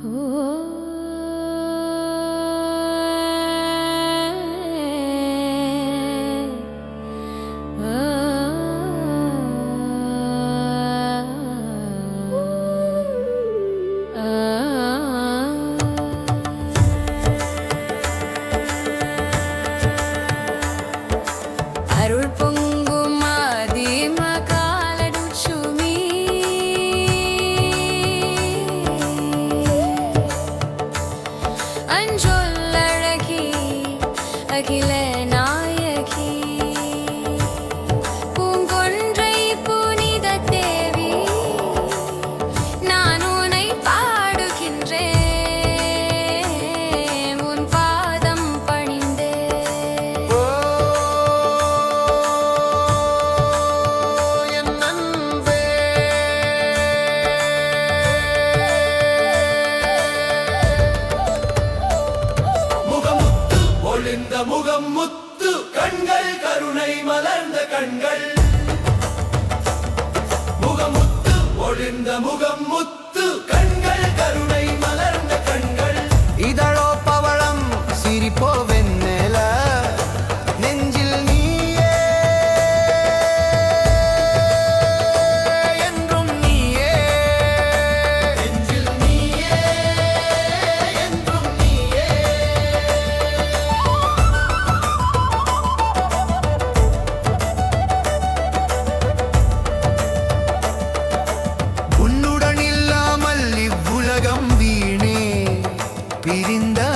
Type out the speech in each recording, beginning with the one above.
அருள் பொங்க like you. பொலிந்த முகம் முத்து கண்கள் கருணை மலர்ந்த கண்கள். முகமுத்து பொழிந்த முகம் முத்து கண்கள் கருணை மலர்ந்த கண்கள். இதழோ பவளம் சிரிப்போ பிரிந்த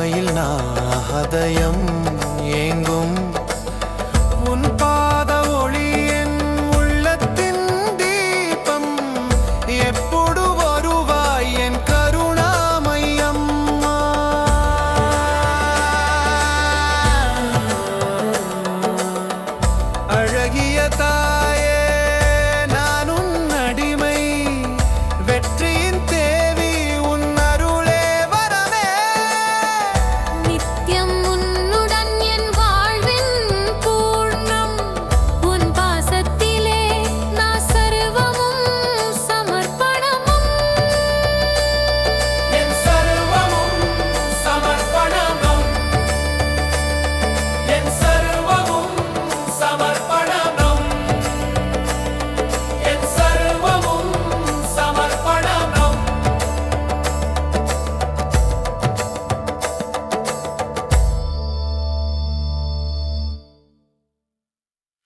உண்மையில் நான் ஹதயம்